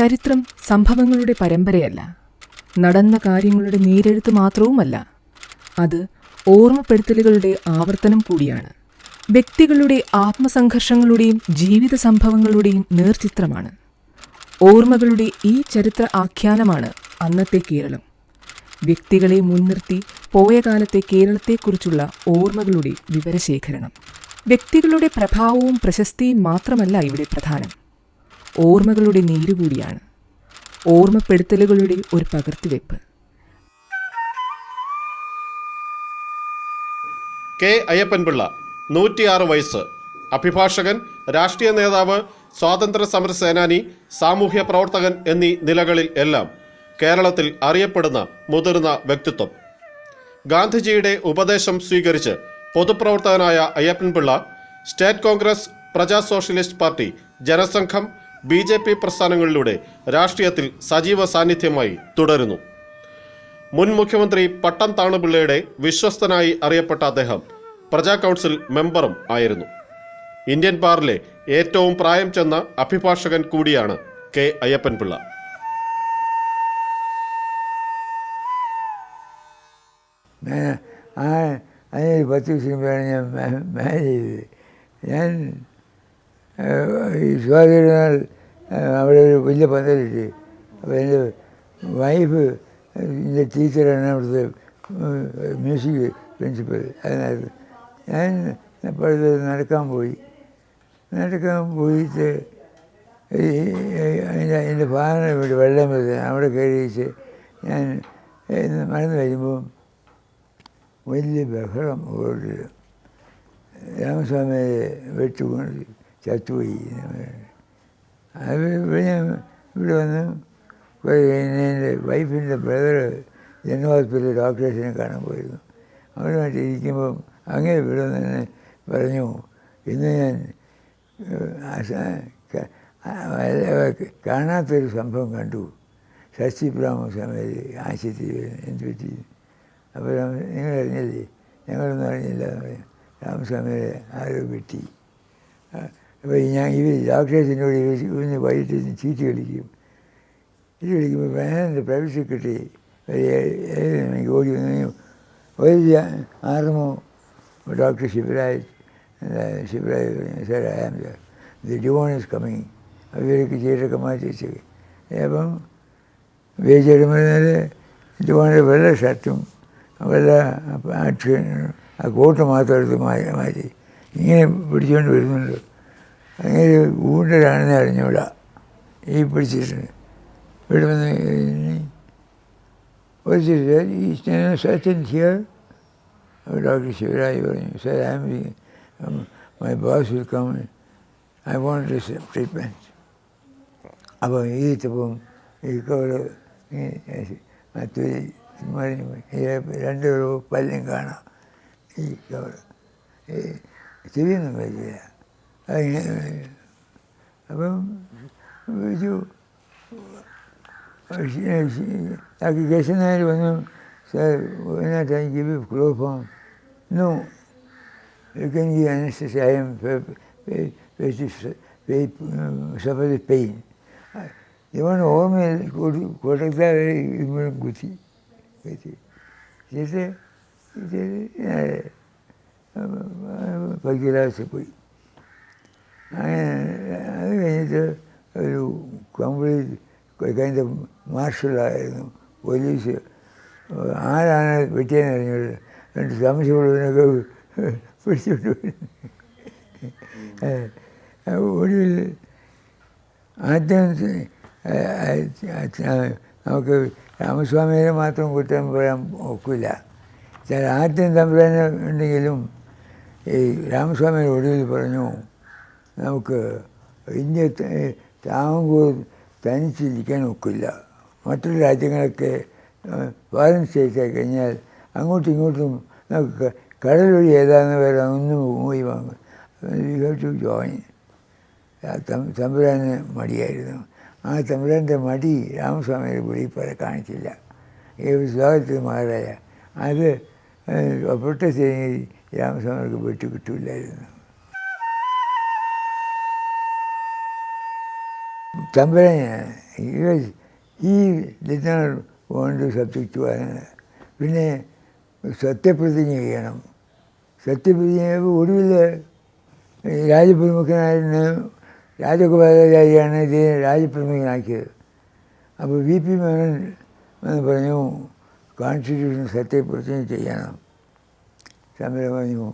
ചരിത്രം സംഭവങ്ങളുടെ പരമ്പരയല്ല. നടന്ന കാര്യങ്ങളുടെ നേരെഴുത്ത് മാത്രവുമല്ല അത് ഓർമ്മപ്പെടുത്തലുകളുടെ ആവർത്തനം കൂടിയാണ്. വ്യക്തികളുടെ ആത്മസംഘർഷങ്ങളുടെയും ജീവിത സംഭവങ്ങളുടെയും നേർചിത്രമാണ്. ഓർമ്മകളുടെ ഈ ചരിത്ര ആഖ്യാനമാണ് അന്നത്തെ കേരളം. വ്യക്തികളെ മുൻനിർത്തി പോയ കാലത്തെ കേരളത്തെക്കുറിച്ചുള്ള ഓർമ്മകളുടെ വിവരശേഖരണം. വ്യക്തികളുടെ പ്രഭാവവും പ്രശസ്തിയും മാത്രമല്ല ഇവിടെ പ്രധാനം. ഓർമ്മകളുടെ നീരുകൂടിയാണ് ഓർമ്മപ്പെടുത്തലുകളുടെ ഒരു പകർത്തിവെപ്പ്. കെ അയ്യപ്പൻപിള്ള നൂറ്റിയാറ് വയസ്സ്. അഭിഭാഷകൻ രാഷ്ട്രീയ നേതാവ് സ്വാതന്ത്ര്യ സമര സേനാനി സാമൂഹ്യ പ്രവർത്തകൻ എന്നീ നിലകളിൽ എല്ലാം കേരളത്തിൽ അറിയപ്പെടുന്ന മുതിർന്ന വ്യക്തിത്വം. ഗാന്ധിജിയുടെ ഉപദേശം സ്വീകരിച്ച് പൊതുപ്രവർത്തകനായ Ayyappan Pillai state congress Praja socialist party Janasangham B J P പ്രസ്ഥാനങ്ങളിലൂടെ രാഷ്ട്രീയത്തിൽ സജീവ സാന്നിധ്യമായി തുടരുന്നു. മുൻ മുഖ്യമന്ത്രി പട്ടം താണുപിള്ളയുടെ വിശ്വസ്തനായി അറിയപ്പെട്ട അദ്ദേഹം പ്രജാ കൗൺസിൽ മെമ്പറും ആയിരുന്നു. ഇന്ത്യൻ ബാറിലെ ഏറ്റവും പ്രായം ചെന്ന അഭിഭാഷകൻ കൂടിയാണ് കെ അയ്യപ്പൻപിള്ള. ആ അതിനൊരു പത്ത് വർഷം ഞാൻ ഞാൻ ഈ സ്വാതിരുന്നാൾ അവിടെ ഒരു വലിയ പന്തലിട്ട് അപ്പോൾ എന്റെ വൈഫ് എന്റെ ടീച്ചറാണ് അവിടുത്തെ മ്യൂസിക് പ്രിൻസിപ്പൽ അതിനകത്ത്. ഞാൻ അപ്പോഴത്തെ നടക്കാൻ പോയി. നടക്കാൻ പോയിട്ട് അതിന്റെ എന്റെ ഫാദറിനെ ഇവിടെ വെള്ളം വരുന്നത് അവിടെ കയറിയിട്ട് ഞാൻ മറന്നു വരുമ്പോൾ വലിയ ബഹളം ഓടി രാമസ്വാമിയെ വെട്ടുകൊണ്ട് ചത്തുപോയി. അത് ഞാൻ ഇവിടെ വന്ന് എന്റെ വൈഫിന്റെ ബ്രദർ ജനറൽ ഹോസ്പിറ്റലിൽ ഡോക്ടേഴ്സിനെ കാണാൻ പോയിരുന്നു. അവരുമായിട്ട് ഇരിക്കുമ്പം അങ്ങനെ ഇവിടെ തന്നെ പറഞ്ഞു ഇന്ന് ഞാൻ കാണാത്തൊരു സംഭവം കണ്ടു. ശശി ബ്രാഹ്മസ്വാമി ആശുപത്രി എന്ത് പറ്റി? അപ്പോൾ നിങ്ങൾ അറിഞ്ഞില്ലേ? ഞങ്ങളൊന്നും അറിഞ്ഞില്ല. രാമസ്വാമിയെ ആരോ അപ്പോൾ ഞാൻ ഇവർ രാക്ഷസിനോട് ഇവന്ന് വൈകിട്ട് ഇന്ന് ചീറ്റ് കളിക്കും. ചീറ്റ് കളിക്കുമ്പോൾ എന്റെ കിട്ടി സെക്രട്ടറി എനിക്ക് ഓടി വന്നു ഒരു ആറുമോ doctor Sivaraj Sivaraj sir I am the Dewan is coming. അവർക്ക് ചീറ്റൊക്കെ മാറ്റി വെച്ചത്. അപ്പം വേച്ചിടുമ്പോൾ ഡിവോണിന്റെ വെള്ള ഷർട്ടും വെള്ള ആ കോട്ട് മാത്രം എടുത്ത് മാറ്റി മാറ്റി. ഇങ്ങനെ പിടിച്ചുകൊണ്ട് വരുന്നുണ്ട്. അങ്ങനെ ഊണ്ടരാണെന്ന് അറിഞ്ഞൂടാ ഈ പിടിച്ചിട്ടുണ്ട് ഇവിടെ വന്ന് ഒരു സച്ചിൻ ഹിയർ ഡോക്ടർ ശിവരാജ് പറഞ്ഞു sir I'm my boss will come. I want this treatment അപ്പോൾ ഈത്തപ്പം ഈ കവറ് മറ്റു രണ്ട് പല്ലും കാണാം. ഈ കവറ് ചെവിയൊന്നും പറ്റില്ല അപ്പം ഒരു ഡോക്ടർ കേശനായർ വന്നു sir. You can give anesthesia. I am very, very, very suffer with pain. ഇവൻ ഓർമ്മയിൽ കൊടുത്താൽ ഇവനും കുത്തി കുത്തി ചെയ്ത് പക്കിലാസ് പോയി അങ്ങനെ അത് കഴിഞ്ഞിട്ട് ഒരു കംപ്ലീറ്റ് കഴിഞ്ഞ മാർഷലായിരുന്നു പോലീസ്. ആരാണ് വെട്ടിയെന്ന് അറിഞ്ഞത് രണ്ട് സംശയമുള്ളതിനൊക്കെ പിടിച്ചിട്ട് ഒടുവിൽ ആദ്യം നമുക്ക് രാമസ്വാമിയെ മാത്രം കുറ്റം പറയാൻ ഒക്കില്ല. ചില ആദ്യം തമ്പുരാനെ ഉണ്ടെങ്കിലും ഈ രാമസ്വാമിയുടെ ഒടുവിൽ പറഞ്ഞു നമുക്ക് ഇന്ത്യ താങ്കൂർ തനിച്ചിരിക്കാൻ ഒക്കില്ല. മറ്റുള്ള രാജ്യങ്ങളൊക്കെ ഫോറിൻ സ്റ്റേറ്റ് ആയി കഴിഞ്ഞാൽ അങ്ങോട്ടും ഇങ്ങോട്ടും നമുക്ക് കടൽ വഴി ഏതാന്ന് വരെ ഒന്നും പോയി വാങ്ങും. ജോയിൻ. തമ്പുരാന് മടിയായിരുന്നു. ആ തമ്പുരാന്റെ മടി രാമസ്വാമിയുടെ വെളിപ്പറ കാണിച്ചില്ല. ഈ ശ്ലോകത്തിൽ മാറായ അത് ഒപ്പിട്ട രാമസ്വാമിക്ക് വിട്ടു കിട്ടില്ലായിരുന്നു. തമ്പുരാൻ ഈ was he സബ്ജക്റ്റ് another. പിന്നെ സത്യപ്രതിജ്ഞ ചെയ്യണം. സത്യപ്രതിജ്ഞ ഒടുവിൽ രാജപ്രമുഖനായിരുന്നു രാജഗോപാലാചാര്യാണ് ഇതിനെ രാജപ്രമുഖനാക്കിയത്. അപ്പോൾ വി പി മേനൻ എന്ന് പറഞ്ഞു കോൺസ്റ്റിറ്റ്യൂഷൻ സത്യപ്രതിജ്ഞ ചെയ്യണം. സമരം പറഞ്ഞു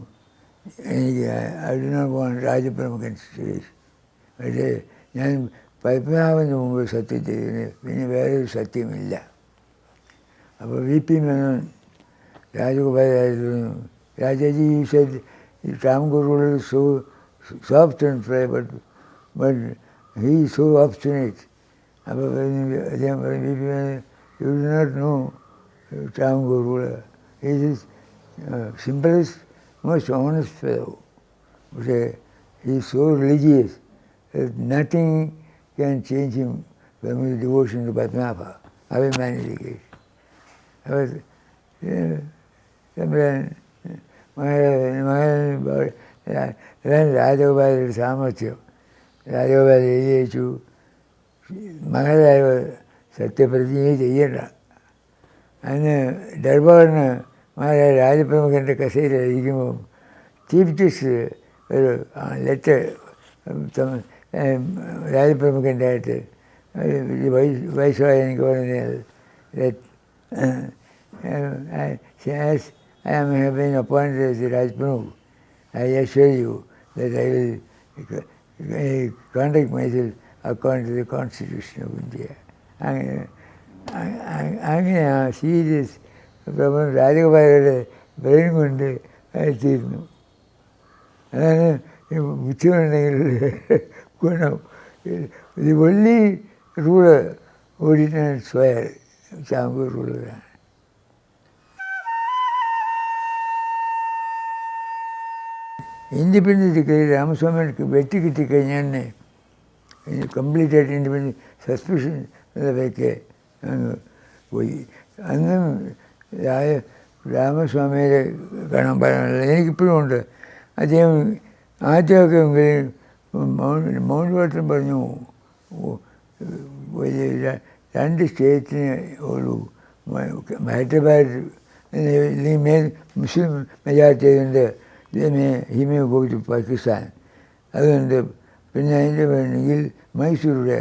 എനിക്ക് ഐ ഡു നോട്ട് വാണ്ട് രാജപ്രമുഖൻ പക്ഷേ ഞാൻ പത്മനാഭന് മുമ്പ് സത്യം ചെയ്തതിന് പിന്നെ വേറൊരു സത്യമില്ല അപ്പോൾ V P Menon രാജഗോപാലായിരുന്നു Rajaji said Ramguru rule is so soft and fair, but, but he is so obstinate. അപ്പോൾ പറഞ്ഞു അദ്ദേഹം പറഞ്ഞു V P Menon you do not know Ramguru ruler. He is uh, simplest, most honest fellow. പക്ഷേ he is so religious that nothing can change him from devotion to Padmanabha, Abhimanyu അപ്പോൾ തമ്പുരാൻ മകൻ രാജഗോപാലയുടെ സാമർത്ഥ്യം രാജഗോപാൽ എഴുതി വെച്ചു മഹാരാജ സത്യപ്രതിജ്ഞ ചെയ്യണ്ട അന്ന് ദർബാറിന് മഹാരാജ രാജപ്രമുഖന്റെ കസേരയിലിരിക്കുമ്പോൾ ചീഫ് ജസ്റ്റിസ് ഒരു ലെറ്റർ രാജപ്രമുഖൻ്റെ ആയിട്ട് വയസ്സായ എനിക്ക് പറഞ്ഞത് as I am have been appointed as the Rajpramukh, I assure you that I will uh, conduct myself according to the Constitution of India. അങ്ങനെ അ- അങ്ങനെ ആ സീരിയസ് പ്രബന്ധം രാജഗോപാലയുടെ ബ്രെയിൻ കൊണ്ട് തീർന്നു അതാണ് ഈ ബുദ്ധിമുണ്ടെങ്കിൽ ഗുണം ഇത് വെള്ളി റൂൾ ഓടിക്കാൻ സ്വയർ ചാമ്പൂർ റൂളാണ്. ഇൻഡിപെൻഡൻസ് കയറി രാമസ്വാമിക്ക് വെട്ടി കിട്ടിക്കഴിഞ്ഞാൽ കംപ്ലീറ്റ് ആയിട്ട് ഇൻഡിപെൻഡൻസ് സസ്പെഷൻ ഒക്കെ അങ്ങ് പോയി. അന്നും രാമസ്വാമിയെ കാണാൻ പറയാനുള്ള എനിക്കിപ്പോഴും ഉണ്ട്. അദ്ദേഹം ആദ്യമൊക്കെ എങ്കിലും മൗണ്ട് വാട്ടർ പറഞ്ഞു രണ്ട് സ്റ്റേറ്റിന് ഉള്ളൂ. ഹൈദരാബാദ് മേൽ മുസ്ലിം മെജോറിറ്റി ആയതുകൊണ്ട് ഇതിനെ ഹിമേ പോയിട്ട് പാകിസ്ഥാൻ. അതുകൊണ്ട് പിന്നെ അതിന്റെ വേണമെങ്കിൽ മൈസൂരുടെ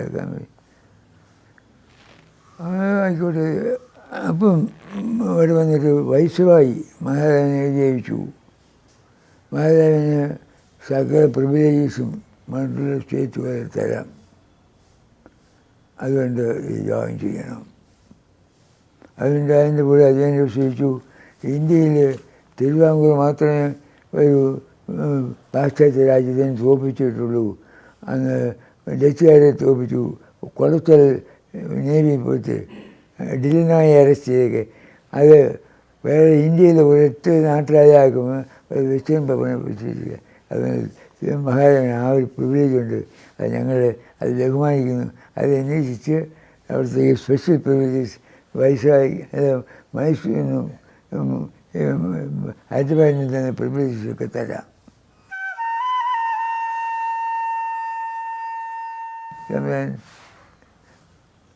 ആയിക്കോട്ടെ. അപ്പം അവിടെ വന്നിട്ട് വൈസ്രോയി മഹാരാജനെ ജയിച്ചു മഹാരാജന് സകല പ്രിവിലേജസും മറ്റുള്ള സ്റ്റേറ്റ് വരെ തരാം. അതുകൊണ്ട് ഇത് ജോയിൻ ചെയ്യണം. അതുകൊണ്ട് അതിന്റെ കൂടെ അദ്ദേഹം ചോദിച്ചു ഇന്ത്യയിൽ തിരുവിതാംകൂർ മാത്രമേ ഒരു ഉം, പാശ്ചാത്യ രാജ്യത്തിന് തോപ്പിച്ചിട്ടുള്ളൂ അന്ന് ഡച്ചുകാരെ തോപ്പിച്ചു കുളച്ചൽ നേവി പോയിട്ട് ഡിലിനായി അറസ്റ്റ് ചെയ്തൊക്കെ. അത് വേറെ ഇന്ത്യയിൽ ഒരൊറ്റ നാട്ടുരാജാക്കും വെസ്റ്റേൺ പവനെ വെച്ചിട്ടില്ല അത് മഹാരാജന് ആ ഒരു പ്രിവിലേജ് ഉണ്ട് അത് ഞങ്ങൾ അത് ബഹുമാനിക്കുന്നു. അത് അന്വേഷിച്ച് അവിടുത്തെ ഈ സ്പെഷ്യൽ പ്രിവിലേജസ് വയസ്സായി മൈസൂരിൽ നിന്നും ഹൈദരാബാദിൽ നിന്ന് തന്നെ പ്രിവിലേജസ് ഒക്കെ തരാം.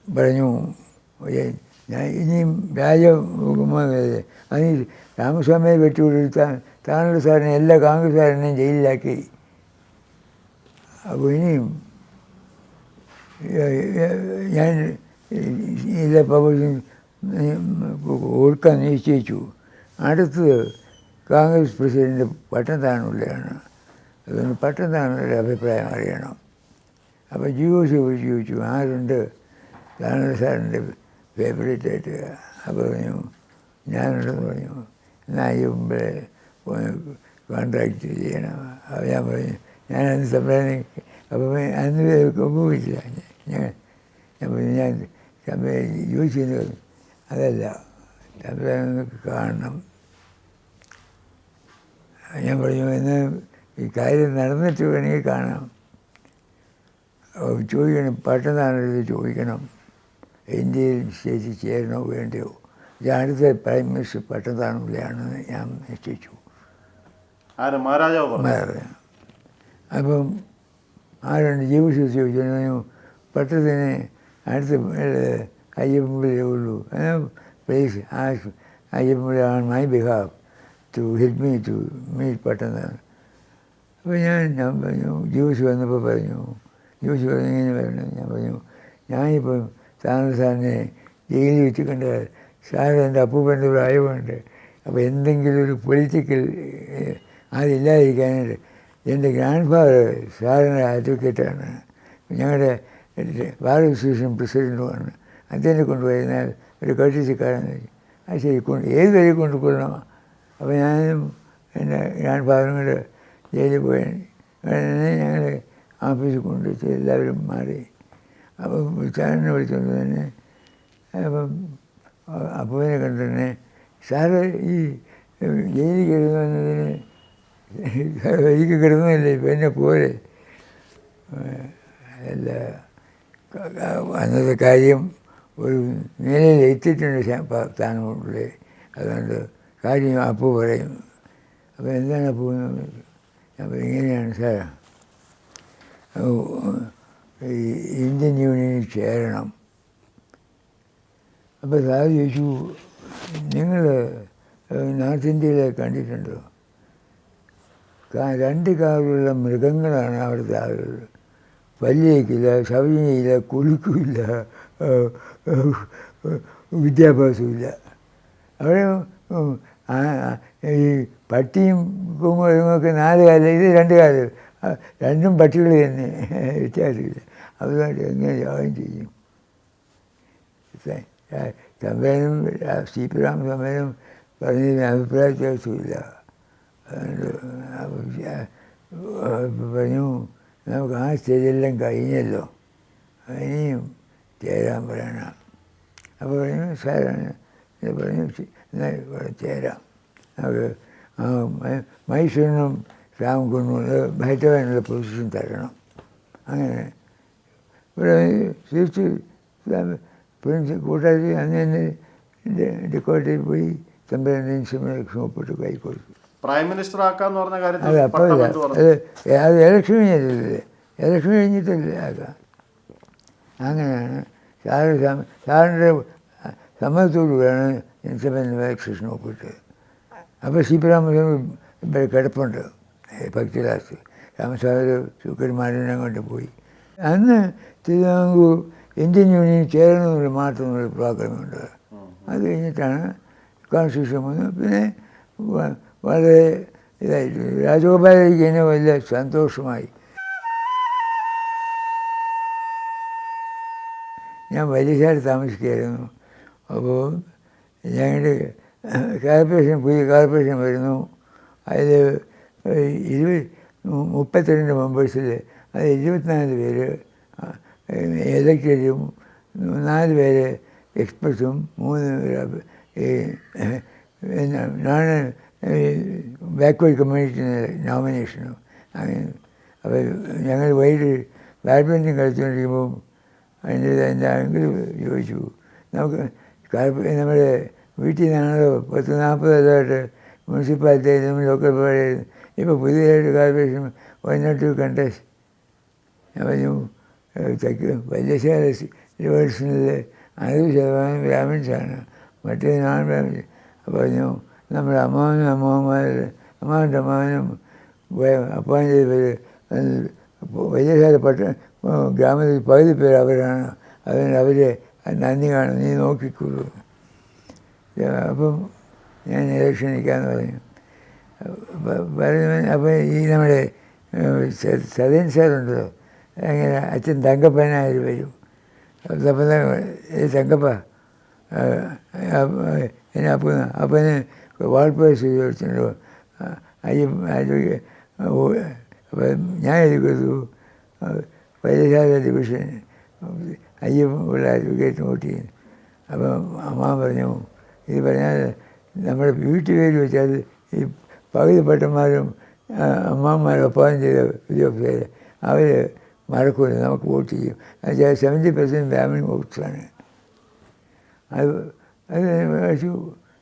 പറഞ്ഞു ഞാൻ ഇനിയും രാജ അതിന് രാമസ്വാമിയെ വെട്ടിക്കൊടുത്ത താങ്കളുടെ സാറിനെ എല്ലാ കോൺഗ്രസ്സുകാരനെയും ജയിലിലാക്കി. അപ്പോൾ ഇനിയും ഏ, ഏ, ഞാൻ എല്ലാ പബ്ലിക്കും കൊടുക്കാൻ നിശ്ചയിച്ചു. അടുത്തത് കോൺഗ്രസ് പ്രസിഡന്റ് പട്ടത്താണുള്ളതാണ് അതുകൊണ്ട് പട്ടത്താണുള്ള അഭിപ്രായം അറിയണം. അപ്പോൾ ജിയോസ് വിളിച്ച് ചോദിച്ചു ആരുണ്ട്? താങ്കളുടെ സാറിന്റെ ഫേവറേറ്റ് ആയിട്ട് അപ്പോൾ പറഞ്ഞു. ഞാനുണ്ടെന്ന് പറഞ്ഞു. എന്നാൽ ഈ മുമ്പേ കോൺട്രാക്ട് ചെയ്യണം. അപ്പോൾ ഞാൻ പറഞ്ഞു ഞാൻ അന്ന് സംവിധാനം അപ്പോൾ അന്ന് ഉപയോഗിച്ചില്ല. ഞാൻ പറഞ്ഞു ഞാൻ സംവിധാനം ചോദിച്ചെന്ന് പറഞ്ഞു അതല്ല സംവിധാനം കാണണം. ഞാൻ പറഞ്ഞു എന്ന് ഈ കാര്യം നടന്നിട്ട് വേണമെങ്കിൽ കാണാം. ചോദിക്കണം പെട്ടെന്നാണത് ചോദിക്കണം. ഇന്ത്യയിൽ ശേഷി ചേരണോ വേണ്ടയോ? ഇത് അടുത്ത പ്രൈം മിനിസ്റ്റർ പെട്ടെന്നാണില്ലെന്ന് ഞാൻ നിശ്ചയിച്ചു. ആര്? മഹാരാജാവ്. അപ്പം ആരുണ്ട് ജീവിച്ചു ചോദിച്ചു ഞാൻ പെട്ടെന്ന് അടുത്ത് അയ്യപ്പൻപിള്ളേ ഉള്ളൂ. പ്ലീസ് ആ Ayyappan Pillai on my behalf to help me to meet പെട്ടെന്നാണ് അപ്പോൾ ഞാൻ ഞാൻ പറഞ്ഞു ജ്യൂസ് വന്നപ്പോൾ പറഞ്ഞു ജ്യൂസ് പറഞ്ഞു ഇങ്ങനെ പറഞ്ഞു ഞാൻ പറഞ്ഞു ഞാനിപ്പം താങ്കൾ സാറിനെ ജയിലിൽ വെച്ച് കണ്ട സാർ എന്റെ അപ്പൂപ്പന്റെ പ്രായമുണ്ട് അപ്പോൾ എന്തെങ്കിലും ഒരു പൊളിറ്റിക്കൽ അതില്ലാതിരിക്കാനായിട്ട് എന്റെ ഗ്രാൻഡ് ഫാദർ സാറിന്റെ അഡ്വക്കേറ്റാണ് ഞങ്ങളുടെ ബാർ അസോസിയേഷൻ പ്രസിഡന്റുമാണ് അദ്ദേഹത്തെ കൊണ്ടുപോയിരുന്നാൽ ഒരു കട്ടിച്ചക്കാരൻ അത് ശരി കൊണ്ട് ഏത് വരെ കൊണ്ടുപോകണം അപ്പോൾ ഞാനും എന്റെ ഗ്രാൻഡ് ഫാദറും കൂടെ ജയിലിൽ പോയി അങ്ങനെ ഞങ്ങൾ ഓഫീസിൽ കൊണ്ടുവച്ച് എല്ലാവരും മാറി അപ്പം ചാരനെ വിളിച്ചുകൊണ്ട് തന്നെ അപ്പം അപ്പുവിനെ കണ്ടു തന്നെ സാറ് ഈ ജയിലിൽ കിടന്നതിന് എനിക്ക് കിടന്നില്ലേ പിന്നെ പോരെ അല്ല അന്നത്തെ കാര്യം ഒരു നിലയിൽ എത്തിയിട്ടുണ്ട് സ്ഥാനമുള്ളേ അതുകൊണ്ട് കാര്യം അപ്പു പറയും. അപ്പോൾ എന്താണ് അപ്പു അപ്പോൾ ഇങ്ങനെയാണ് സാർ. ഈ ഇന്ത്യൻ യൂണിയനിൽ ചേരണം. അപ്പോൾ സാർ ചോദിച്ചു നിങ്ങൾ നോർത്ത് ഇന്ത്യയിലെ കണ്ടിട്ടുണ്ടോ? രണ്ട് കാറുള്ള മൃഗങ്ങളാണ് അവിടുത്തെ ആളുകൾ. പല്ലിയേക്കില്ല ശൗചനയില്ല കുളിക്കില്ല വിദ്യാഭ്യാസമില്ല അവിടെ ഈ പട്ടിയും കുങ്ങുമൊക്കെ നാല് കാലം ഇത് രണ്ട് കാലം. രണ്ടും പട്ടികൾ തന്നെ വ്യത്യാസമില്ല. അതുകൊണ്ട് എങ്ങനെ ജോയിൻ ചെയ്യും? സംവേദനം സി പി രാമ സംവേദനം പറഞ്ഞതിന് അഭിപ്രായ വ്യത്യാസമില്ല പറഞ്ഞു നമുക്ക് ആ സ്റ്റേജെല്ലാം കഴിഞ്ഞല്ലോ. ഇനിയും ചേരാൻ പറയണ. അപ്പോൾ പറഞ്ഞു സാറാണ് പറഞ്ഞു "ശരി, എന്നാൽ ഇവിടെ ചേരാം. നമുക്ക് മൈസൂരിനും രാമകുന്നും ഭയറ്റവാനുള്ള പൊസിഷൻ തരണം. അങ്ങനെ. ഇവിടെ തിരിച്ച് പ്രിൻസ് കൂട്ടാക്കി അന്ന് തന്നെ ഡിക്കോട്ടയിൽ പോയി തമ്പരന്റെ ഇൻസ്ട്രുമെന്റ് ഒപ്പിട്ട് കൈ കൊടുത്തു. പ്രൈം മിനിസ്റ്റർ ആക്കാന്ന് പറഞ്ഞ കാര്യത്തിൽ എലക്ഷൻ അത് ഇലക്ഷൻ കഴിഞ്ഞിട്ടില്ലേ? ഇലക്ഷൻ കഴിഞ്ഞിട്ടില്ല? ആക്കാം അങ്ങനെയാണ്. സാറിന്റെ സമ്മതത്തോട് സാറിന്റെ സമ്മതത്തോടുകൂടിയാണ് ഇൻസ്ട്രുമെന്റ് ഇലക്ഷൻ ഒപ്പിട്ട് അപ്പോൾ സി പി രാമസ്വാമി കിടപ്പുണ്ട് കിടപ്പുണ്ട് ഭക്തിദാസ് രാമസ്വാമി ശുക്രന്മാരനെ കൊണ്ട് പോയി. അന്ന് തിരുവിതാംകൂർ ഇന്ത്യൻ യൂണിയൻ ചേരണമെന്നുള്ള മാത്രമുള്ള പ്രോഗ്രാമുണ്ട്. അത് കഴിഞ്ഞിട്ടാണ് കോൺസ്റ്റിറ്റ്യൂഷൻ വന്നു പിന്നെ വളരെ ഇതായിരുന്നു. രാജഗോപാലേക്ക് വലിയ സന്തോഷമായി. ഞാൻ വലിയശാല താമസിക്കുകയായിരുന്നു. അപ്പോൾ ഞങ്ങളുടെ കോർപ്പറേഷൻ പുതിയ കോർപ്പറേഷൻ വരുന്നു. അതിൽ ഇരുപത് മുപ്പത്തിരണ്ട് മെമ്പേഴ്സിൽ അത് ഇരുപത്തിനാല് പേര് ഇലക്ടറും നാല് പേര് എക്സ്പ്രസും മൂന്ന് പേര് നോൺ ബാക്ക്വേർഡ് കമ്മ്യൂണിറ്റിന് നോമിനേഷനും അങ്ങനെ അപ്പോൾ ഞങ്ങൾ വൈകിട്ട് ബാഡ്മിന്റൺ കളിച്ചുകൊണ്ടിരിക്കുമ്പോൾ അതിന്റെ എന്റെ അങ്കിൾ ചോദിച്ചു. നമുക്ക് നമ്മുടെ വീട്ടിൽ നിന്നാണല്ലോ പത്ത് നാൽപ്പത് കൊല്ലമായിട്ട് മുനിസിപ്പാലിറ്റിയിലും ലോക്കൽ ബോഡിയായിരുന്നു ഇപ്പോൾ പുതിയതായിട്ട് കോർപ്പറേഷൻ വന്നിട്ട് കണ്ടസ്റ്റ് ഞാൻ പറഞ്ഞു തെക്ക് വല്യശാല യൂണിവേഴ്സിറ്റിയിൽ അറുപത് ശതമാനം ബ്രാഹ്മിൻസാണ് മറ്റേ നോൺ ബ്രാഹ്മിൻസ് അപ്പോൾ പറഞ്ഞു നമ്മുടെ അമ്മാവനും അമ്മാവന്മാരുടെ അമ്മാവന്റെ അമ്മാവനും അപ്പോയിന്റ് ചെയ്തവർ വല്യശാല പട്ട ഗ്രാമത്തിൽ പകുതി പേര് അവരാണ് അതിന് അവരെ നന്ദി കാണും നീ നോക്കിക്കൊള്ളൂ അപ്പം ഞാൻ ഇലക്ഷൻ നിൽക്കാമെന്ന് പറഞ്ഞു പറഞ്ഞു അപ്പം ഈ നമ്മുടെ സതീൻ സാറുണ്ടല്ലോ അങ്ങനെ അച്ഛൻ തങ്കപ്പനായി വരും അപ്പം തങ്കപ്പ എന്നെ അപ്പ അപ്പന് വാൾപ്പേഴ്സ് ചോദിച്ചിട്ടുണ്ടോ അയ്യ ഞാൻ എഴുതി കൊടുത്തു വൈദ്യശാല ഡിവിഷൻ ഉള്ള അഡ്വക്കേറ്റ് വോട്ട് ചെയ്യുന്നു അപ്പം അമ്മ പറഞ്ഞു ഇത് പറഞ്ഞാൽ നമ്മുടെ വീട്ടുപേര് വെച്ചാൽ ഈ പകുതി പട്ടന്മാരും അമ്മമാരും ഒപ്പം ചെയ്ത ഉദ്യോഗസ്ഥർ അവർ മറക്കൂല നമുക്ക് വോട്ട് ചെയ്യും എന്നുവെച്ചാൽ സെവന്റി പെർസെന്റ് ഫാമിലി വോട്ട്സാണ് അത് അത്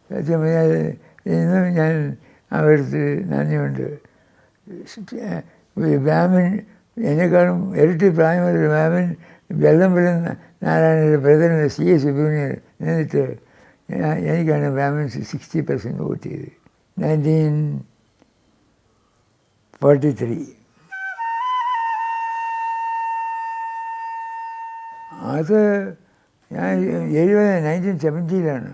സത്യം പറഞ്ഞാൽ ഇന്നും ഞാൻ അവർക്ക് നന്ദിയുണ്ട്. ബ്രാഹ്മിൺ എന്നെക്കാളും ഇരട്ടി പ്രായമുള്ള ബ്രാഹ്മിൺ വെള്ളംപിള്ള നാരായണന്റെ ബ്രദറിന് സി എസ് സുബ്രഹ്മണ്യൻ എന്നിട്ട് എനിക്കാണ് ബ്രാഹ്മിൻസ് സിക്സ്റ്റി പെർസെന്റ് വോട്ട് ചെയ്ത് നയന്റീൻ ഫോർട്ടി ത്രീ അത് ഞാൻ എഴുപത് നയന്റീൻ സെവന്റിയിലാണ്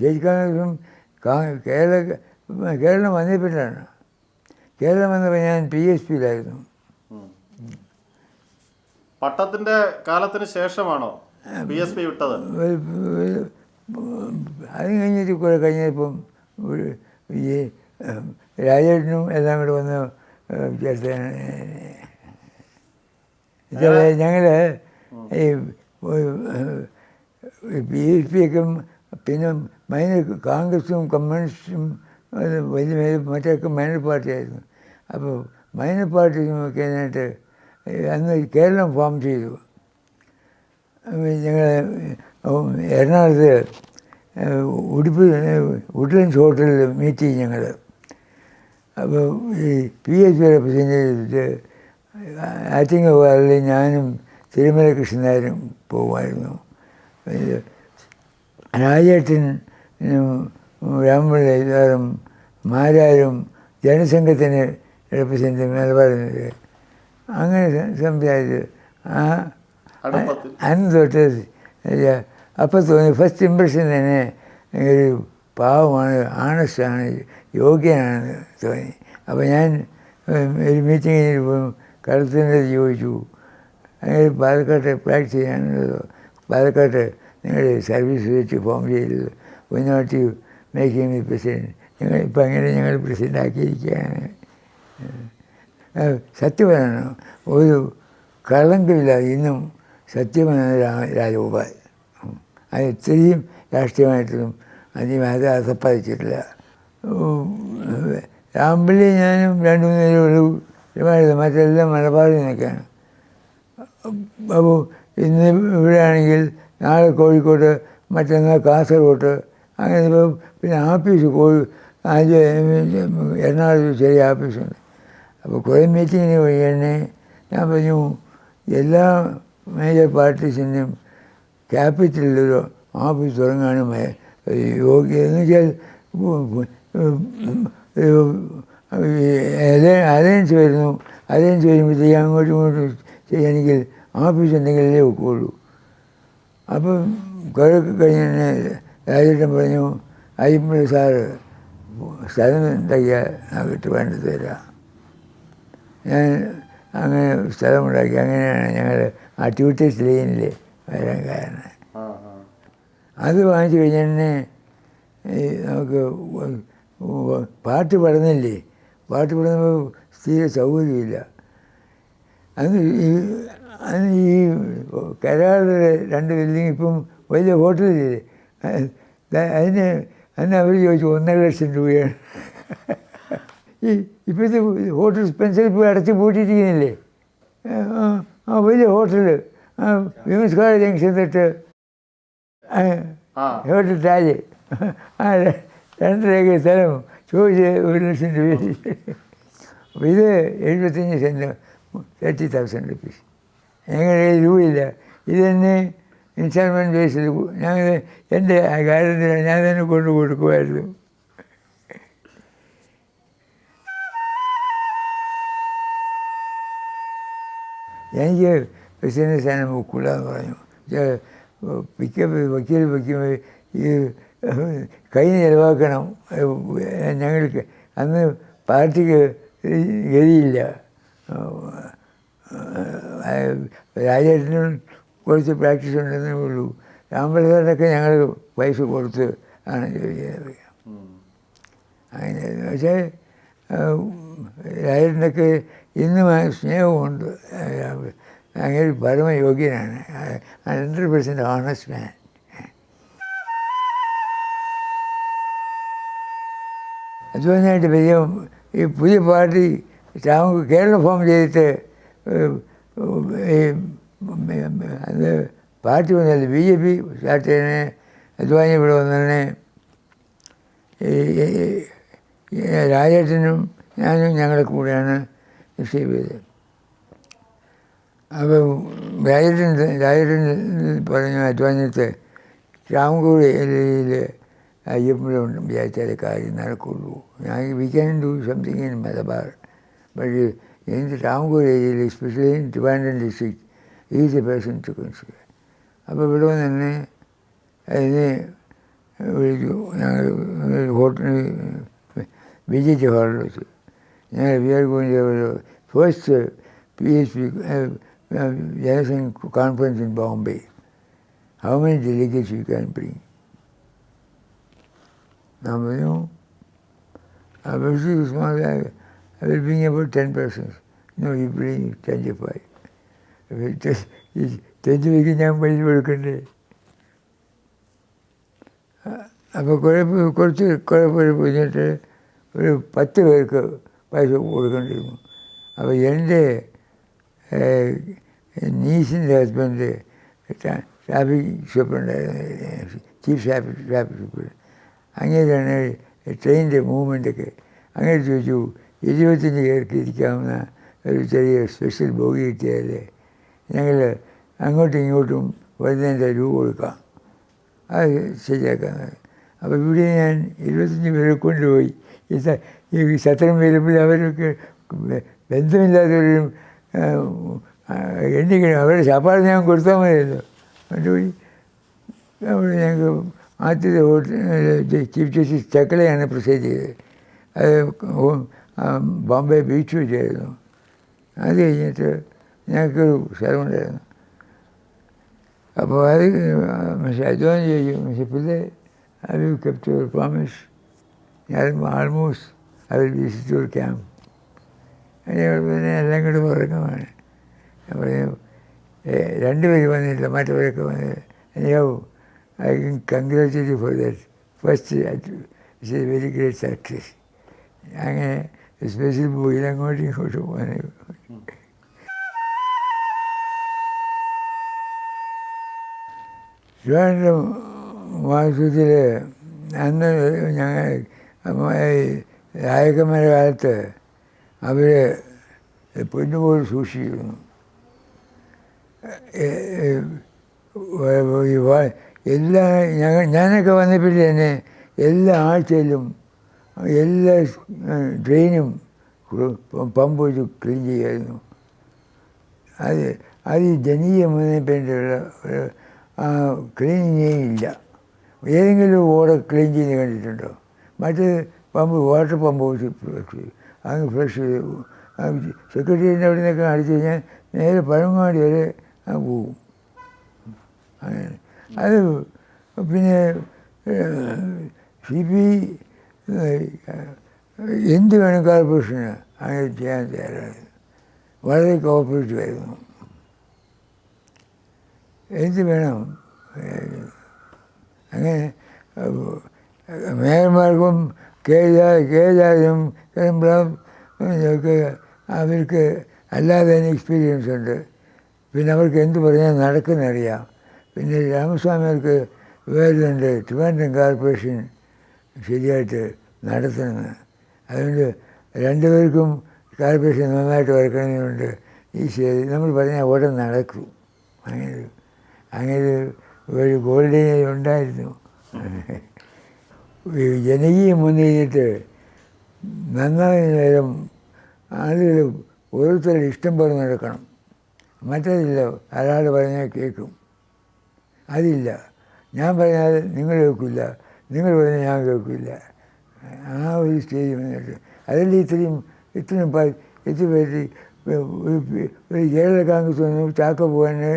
ശരിക്കും കേരള കേരളം വന്നപ്പോഴാണ് കേരളം വന്നപ്പോൾ ഞാൻ പി എസ് പിയിലായിരുന്നു പട്ടത്തിന്റെ കാലത്തിന് ശേഷമാണോ പി എസ് പി വിട്ടത്? അത് കഴിഞ്ഞിട്ട് കുറെ കഴിഞ്ഞപ്പം ഈ രാജേട്ടനും എല്ലാം കൂടെ വന്ന് ചേർത്ത്. ഞങ്ങൾ ഈ പി എസ് പി ഒക്കെ പിന്നെ മൈനർ കോൺഗ്രസും കമ്മ്യൂണിസ്റ്റും വലിയ മറ്റൊക്കെ മൈനർ പാർട്ടിയായിരുന്നു. അപ്പോൾ മൈനർ പാർട്ടി ആയിട്ട് അന്ന് കേരളം ഫോം ചെയ്തു. ഞങ്ങൾ എറണാകുളത്ത് ഉടുപ്പ് വുഡ്ലൻസ് ഹോട്ടലിൽ മീറ്റ് ചെയ്യും ഞങ്ങൾ. അപ്പോൾ ഈ പി എച്ച് പി റെപ്രസെന്റ് ചെയ്തിട്ട് ആറ്റിങ്ങൽ ഞാനും തിരുമല കൃഷ്ണനായരും പോകുമായിരുന്നു രാജേട്ടൻ രാമപിള്ള ഇതാരും മാരാരും ജനസംഘത്തിന് റെപ്രസെന്റ് നിലപാടുന്നത് അങ്ങനെ സംസാരിച്ചു ആ. അന്ന് തൊട്ട് അപ്പോൾ തോന്നി ഫസ്റ്റ് ഇമ്പ്രഷൻ തന്നെ ഒരു പാവമാണ് ആണസ്റ്റാണ് യോഗ്യനാണെന്ന് തോന്നി. അപ്പോൾ ഞാൻ ഒരു മീറ്റിങ്ങിന് കടത്തിന്റെ ചോദിച്ചു അങ്ങനെ പാലക്കാട്ട് പ്രാക്ടീസ് ചെയ്യാനുള്ളതോ പാലക്കാട്ട് നിങ്ങളുടെ സർവീസ് വെച്ച് ഫോം ചെയ്തത് മുന്നോട്ട് മേക്കിംഗ് ദി പ്രസിഡന്റ് ഞങ്ങൾ ഇപ്പം അങ്ങനെ ഞങ്ങൾ പ്രസിഡന്റ് ആക്കിയിരിക്കുകയാണ്? സത്യവനാണ് ഒരു കളങ്കമില്ല ഇന്നും സത്യവാനാണ് രാജഗോപാൽ. അത് ഇത്രയും രാഷ്ട്രീയമായിട്ടൊന്നും അധികം അത് അസപ്പാദിച്ചിട്ടില്ല രാംപള്ളി ഞാനും രണ്ടു മൂന്ന് പേരുള്ളൂ മറ്റെല്ലാം മലബാറിൽ നിന്നൊക്കെയാണ്. അപ്പോൾ ഇന്ന് ഇവിടെയാണെങ്കിൽ നാളെ കോഴിക്കോട്ട് മറ്റന്നാൾ കാസർഗോഡ് അങ്ങനെ പിന്നെ ആഫീസ് കോഴി ആദ്യം എറണാകുളത്ത് ചെറിയ ആഫീസുണ്ട് അപ്പോൾ കുറേ മീറ്റിങ്ങിന് വഴി തന്നെ ഞാൻ പറഞ്ഞു എല്ലാ മേജർ പാർട്ടീസിന്റെയും ക്യാപിറ്റലിലൊരു ഓഫീസ് തുടങ്ങാനും യോഗ്യ എന്ന് വെച്ചാൽ അലയൻസ് വരുന്നു. അലയൻസ് വരുമ്പോഴത്തേക്ക് അങ്ങോട്ടും ഇങ്ങോട്ടും ചെയ്യണമെങ്കിൽ ഓഫീസ് എന്തെങ്കിലും ഒക്കുള്ളൂ. അപ്പം കുറേ കഴിഞ്ഞ് രാജേട്ടൻ പറഞ്ഞു അയ്യപ്പള്ളി സാറ് സ്ഥലം ഉണ്ടാക്കിയാൽ നമുക്ക് വേണ്ടത് തരാം. ഞാൻ അങ്ങനെ സ്ഥലമുണ്ടാക്കി അങ്ങനെയാണ് ഞങ്ങൾ ആ ട്യൂട്ടേഴ്സ് ലൈനിൽ വരാൻ കാരണം. അത് വാങ്ങിച്ചു കഴിഞ്ഞാൽ തന്നെ നമുക്ക് പാട്ട് പാടുന്നില്ലേ? പാട്ട് പാടുമ്പോൾ തീരെ സൗകര്യമില്ല. അന്ന് ഈ അന്ന് ഈ കരാറിലെ രണ്ട് ബിൽഡിങ് ഇപ്പം വലിയ ഹോട്ടലില്ലേ? അതിന് അന്ന് അവർ ചോദിച്ചു ഒന്നര ലക്ഷം രൂപയാണ് ഈ ഇപ്പോഴത്തെ ഹോട്ടൽ സ്പെൻസർ പോയി അടച്ച് പൂട്ടിയിരിക്കുന്നില്ലേ? ആ വലിയ ഹോട്ടൽ ആ വിമൻസ് കോളേജ് ജംഗ്ഷൻ തൊട്ട്. ഹോട്ടൽ താജ് ആ ര- രണ്ടരേക്കർ സ്ഥലം ചോദിച്ച് ഒരു ലക്ഷം രൂപ. അപ്പോൾ ഇത് എഴുപത്തഞ്ച് സെന്റ് തേർട്ടി തൗസൻഡ് റുപ്പീസ്. ഞങ്ങളുടെ രൂപയില്ല. ഇത് തന്നെ ഇൻസ്റ്റാൾമെന്റ് ബേസിൽ ഞാൻ എന്റെ കാര്യത്തിൽ ഞാൻ തന്നെ കൊണ്ടു കൊടുക്കുമായിരുന്നു. എനിക്ക് പ്രസിഡന്റ് സ്ഥാനം എന്ന് പറഞ്ഞു. പിക്കപ്പ് വക്കീൽ വയ്ക്കുമ്പോൾ ഈ കൈ ചിലവാക്കണം. ഞങ്ങൾക്ക് അന്ന് പാർട്ടിക്ക് ഗതിയില്ല. രാജേട്ടനും കുറച്ച് പ്രാക്ടീസ് ഉണ്ടെന്നേ ഉള്ളൂ. രാമപ്രസാദൊക്കെ ഞങ്ങൾ പൈസ കൊടുത്ത് ആണ് ജോലി ചെയ്തത്. ഉം. അങ്ങനെ പക്ഷേ രാജേട്ടനൊക്കെ ഇന്നും ആ സ്നേഹമുണ്ട്. അങ്ങനെ പരമയോഗ്യനാണ്. ഹൺഡ്രഡ് പെർസെന്റ് ഓണസ്റ്റ് മാൻ അതുകൊണ്ടായിട്ട് വലിയ ഈ പുതിയ പാർട്ടി രാമ കേരളം ഫോം ചെയ്തിട്ട് ഏഹ്, ഈ അത് പാർട്ടി ಒಂದಲ್ಲಿ ജെ പി സ്റ്റാർട്ട് ചെയ്യണേ അദ്വാനി ഇവിടെ വന്നതിനെ ഈ രാജേട്ടനും ഞാനും ഞങ്ങളുടെ കൂടെയാണ് റിസീവ് ചെയ്തത്. അപ്പോൾ രാജൻ രാജൻ പറഞ്ഞ അധ്വാനത്തെ രാമകൂടിയിൽ അയ്യപ്പനുണ്ട് വിചാരിച്ചാലേ കാര്യം നടക്കുള്ളൂ. ഞാൻ we can do something in Malabar. But എനിക്ക് രാമകൂർ ഏരിയയിൽ especially Trivandrum district is a person to consider അപ്പോൾ ഇവിടെ വന്ന് തന്നെ അതിനെ വിളിച്ചു. ഞങ്ങൾ ഹോട്ടലിൽ വിജിറ്റ് ഹാളിൽ വെച്ച്. ഞങ്ങൾ we are going first P H P Janasangha conference in Bombay how many delegates you can bring ഞാൻ പറഞ്ഞു very small I will bring about ten persons no you bring twenty five twenty five ഞാൻ പൈസ കൊടുക്കണ്ടേ? അപ്പോൾ കുറേ പേ- കുറച്ച് കുറേ പേര് പോയിട്ട് ഒരു പത്ത് പേർക്ക് പൈസ കൊടുക്കേണ്ടിയിരുന്നു. അപ്പോൾ എന്റെ നീസിന്റെ ഹസ്ബൻഡ് ട്രാഫിക് ഷോപ്പുണ്ടായിരുന്നു ചീഫ് ട്രാഫിക് ട്രാഫിക് ഷോപ്പ്. അങ്ങനെയാണ് ട്രെയിനിന്റെ മൂവ്മെന്റൊക്കെ അങ്ങനെ ചോദിച്ചു ഇരുപത്തഞ്ച് പേർക്ക് ഇരിക്കാവുന്ന ഒരു ചെറിയ സ്പെഷ്യൽ ബോഗി കിട്ടിയാലേ? ഞങ്ങൾ അങ്ങോട്ടും ഇങ്ങോട്ടും വരുന്നതിന്റെ രൂപ കൊടുക്കാം. അത് ശരിയാക്കാൻ അപ്പോൾ ഇവിടെ ഞാൻ ഇരുപത്തഞ്ച് പേരെ കൊണ്ടുപോയി. ഈ ഈ സത്രം വരുമ്പോൾ അവരൊക്കെ ബന്ധമില്ലാത്തവരും എണ്ണിക്കണം അവരുടെ ശാപ്പാട് ഞാൻ കൊടുത്താൽ മതിയല്ലോ. കൊണ്ടുപോയി അവിടെ ഞങ്ങൾക്ക് ആദ്യത്തെ ഹോട്ടൽ ചീഫ് ജസ്റ്റിസ് ചക്കലയാണ് പ്രസൈഡ് ചെയ്തത്. അത് ബോംബെ ബീച്ച് വെച്ചായിരുന്നു. അത് കഴിഞ്ഞിട്ട് ഞങ്ങൾക്കൊരു സ്ഥലമുണ്ടായിരുന്നു അപ്പോൾ അത് പക്ഷേ അധ്വാനം ചെയ്യും. പക്ഷേ പിന്നെ I will kept your promise ഞാൻ almost I visit your camp പിന്നെ എല്ലാം കൂടെ ഉറക്കമാണ് അപ്പോൾ രണ്ടുപേര് വന്നില്ല മറ്റവരൊക്കെ വന്നില്ല. അയ്യോ I congratulate for that first it's a very great success അങ്ങനെ സ്പെഷ്യൽ ബോയിൽ അങ്ങോട്ടും ഇങ്ങോട്ടും പോകുന്നത് ട്രിവാൻഡ്രം മാസത്തിൽ അന്ന് ഞങ്ങൾ രാജക്കന്മാരുടെ കാലത്ത് അവർ പൊന്നുപോൽ സൂക്ഷിച്ചിരുന്നു. എല്ലാ ഞങ്ങൾ ഞാനൊക്കെ വന്നപ്പോഴും തന്നെ എല്ലാ ആഴ്ചയിലും എല്ലാ ട്രെയിനും പമ്പ് വെച്ച് ക്ലീൻ ചെയ്യായിരുന്നു. അത് അത് ജനീയ മുന്നേ വന്നപ്പോഴുള്ള ഒരു ക്ലീനിങ്ങേ ഇല്ല. ഏതെങ്കിലും ഓടെ ക്ലീൻ ചെയ്ത് കണ്ടിട്ടുണ്ടോ? മറ്റ് പമ്പ് വാട്ടർ പമ്പ് അങ്ങ് ഫ്ലഷ് സെക്രട്ടറിന്റെ അവിടെ നിന്നൊക്കെ അടിച്ചു കഴിഞ്ഞാൽ നേരെ പഴങ്ങാടി വരെ അങ്ങ് പോകും അങ്ങനെ. അത് പിന്നെ സി പി എന്ത് വേണം കോർപ്പറേഷന് അങ്ങനെ ചെയ്യാൻ തയ്യാറാണ്. വളരെ കോപ്പറേറ്റീവ് ആയിരുന്നു. എന്ത് വേണം. അങ്ങനെ മേയർമാർക്കും കിളമ്പളം ഒക്കെ അവർക്ക് അല്ലാതെ തന്നെ എക്സ്പീരിയൻസ് ഉണ്ട്. പിന്നെ അവർക്ക് എന്ത് പറഞ്ഞാൽ നടക്കുന്നറിയാം പിന്നെ രാമസ്വാമികൾക്ക് വേറെയുണ്ട് ട്രിവാൻഡ്രം കോർപ്പറേഷൻ ശരിയായിട്ട് നടത്തണമെന്ന് അതുകൊണ്ട് രണ്ടുപേർക്കും കോർപ്പറേഷൻ നന്നായിട്ട് വരക്കണമെന്നുണ്ട്. ഈ ശരി നമ്മൾ പറഞ്ഞാൽ ഉടൻ നടക്കും. അങ്ങനെ അങ്ങനെ ഒരു ഗോൾഡിനെ ഉണ്ടായിരുന്നു. ജനകീയം മുന്നേറിയിട്ട് നന്നായി നേരം ആളുകൾ ഓരോരുത്തരുടെ ഇഷ്ടം പോലെ നടക്കണം. മറ്റതില്ല ഒരാൾ പറഞ്ഞാൽ കേൾക്കും. അതില്ല. ഞാൻ പറഞ്ഞാൽ നിങ്ങൾ കേൾക്കില്ല നിങ്ങൾ പറഞ്ഞാൽ ഞാൻ കേൾക്കില്ല ആ ഒരു സ്റ്റേജ് വന്നിട്ട് അതല്ല ഇത്രയും ഇത്രയും എത്ര പേര് ഒരു കേരള കോൺഗ്രസ് വന്നു ചാക്ക പോകാന്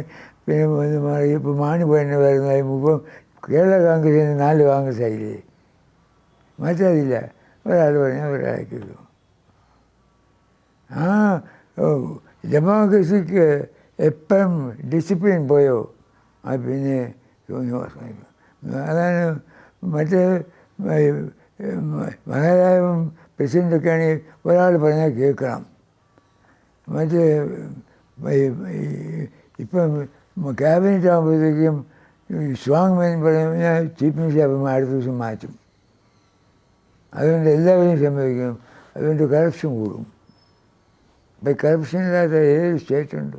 പിന്നെ മാറി ഇപ്പോൾ മാണി പോയെന്നെ വരുന്നതായി മുമ്പ് കേരള കോൺഗ്രസിന് നാല് കോൺഗ്രസ് ആയില്ലേ മറ്റതില്ല. ഒരാൾ പറഞ്ഞാൽ ഒരാൾ കേൾക്കും ആ ഡെമോക്രസിക്ക് എപ്പോഴും ഡിസിപ്ലിൻ പോയോ? അത് പിന്നെ അതാണ് മറ്റേ മഹാരാജും പ്രസിഡന്റൊക്കെ ആണെങ്കിൽ ഒരാൾ പറഞ്ഞാൽ കേൾക്കണം. മറ്റേ ഇപ്പം ക്യാബിനറ്റ് ആകുമ്പോഴത്തേക്കും സ്ട്രോങ് മെയിൻ പറയുന്ന ചീഫ് മിനിസ്റ്റർ അപ്പം അടുത്ത ദിവസം മാറ്റും. അതുകൊണ്ട് എല്ലാവരും സംഭവിക്കും അതുകൊണ്ട് കറപ്ഷൻ കൂടും. ഇപ്പം കറപ്ഷൻ ഇല്ലാത്ത ഏത് സ്റ്റേറ്റ് ഉണ്ട്.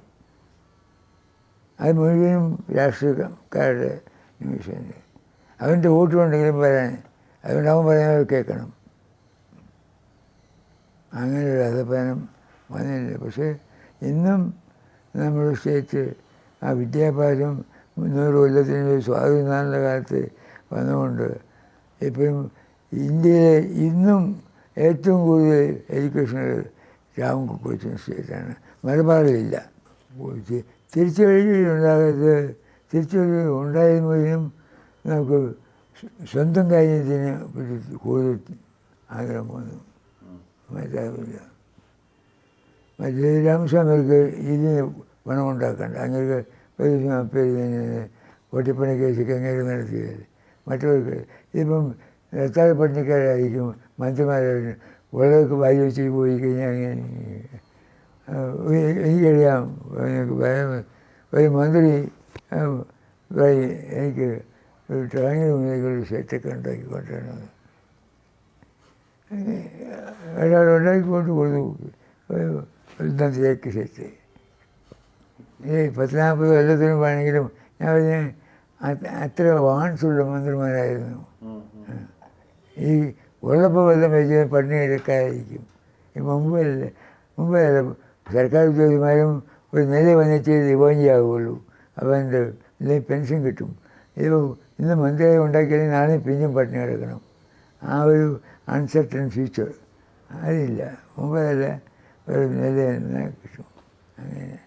അത് മുഴുവനും രാഷ്ട്രീയക്കാരുടെ നിമിഷമുണ്ട് അവന്റെ വോട്ടുണ്ടെങ്കിലും പറയാൻ അതുകൊണ്ട് അവൻ പറയുന്നവർ കേൾക്കണം. അങ്ങനെ ഒരു അധപ്പനം വന്നില്ല പക്ഷേ ഇന്നും നമ്മുടെ സ്റ്റേറ്റ് ആ വിദ്യാഭ്യാസം മുന്നൂറ് കൊല്ലത്തിന് സ്വാതന്ത്ര്യ കാലത്ത് വന്നുകൊണ്ട് ഇപ്പം ഇന്ത്യയിലെ ഇന്നും ഏറ്റവും കൂടുതൽ എഡ്യൂക്കേഷണൽ രാമൻ കോച്ചിങ് സ്റ്റേറ്റാണ് മലബാറിലില്ല. തിരിച്ചുവഴി ഉണ്ടാകാത്ത തിരിച്ചുവഴി ഉണ്ടായിരുന്നതിനും നമുക്ക് സ്വന്തം കാര്യത്തിന് പറ്റി കൂടുതൽ ആഗ്രഹം വന്നു. മറ്റാവില്ല മറ്റേ രാമസ്വാമിക്ക് ഇതിന് പണമുണ്ടാക്കണ്ട അങ്ങനെ ഒരു പേര് തന്നെ ഒട്ടിപ്പണി കേസൊക്കെ അങ്ങനെ നടത്തിയത് മറ്റവർക്ക് ഇതിപ്പം എത്ര പട്ടിണിക്കാരായിരിക്കും മന്ത്രിമാരായിരിക്കും വെള്ളമൊക്കെ വായി വെച്ച് പോയി കഴിഞ്ഞാൽ അങ്ങനെ എനിക്കറിയാം ഒരു മന്ത്രി എനിക്ക് മുന്നിലേക്ക് ഒരു സെറ്റൊക്കെ ഉണ്ടാക്കി കൊണ്ടുവരണം ഒരാൾ ഉണ്ടാക്കിക്കൊണ്ട് കൊടുത്തു ഒരു ഇന്നത്തേക്ക് സെറ്റ് ഈ പത്ത് നാൽപ്പത് കൊല്ലത്തിനും വേണമെങ്കിലും ഞാൻ പറഞ്ഞ അത് അത്ര വാൺസുള്ള മന്ത്രിമാരായിരുന്നു. ഈ ഉള്ളപ്പോൾ വല്ലതും വെച്ച് പട്ടിണി എടുക്കാതിരിക്കും ഈ മുമ്പല്ല മുമ്പല്ല സർക്കാർ ഉദ്യോഗസ്ഥന്മാരും ഒരു നില വന്നിട്ട് ദിവാഞ്ചിയാകുള്ളൂ അപ്പോൾ എന്റെ ഇല്ലെങ്കിൽ പെൻഷൻ കിട്ടും. ഇത് ഇന്ന് മന്ത്രിയായി ഉണ്ടാക്കിയാലും നാളെ പിന്നെയും പട്ടിണി കിടക്കണം. ആ ഒരു അൺസർട്ടൺ ഫ്യൂച്ചർ അതില്ല. മുമ്പല്ല ഒരു നില കിട്ടും. അങ്ങനെ.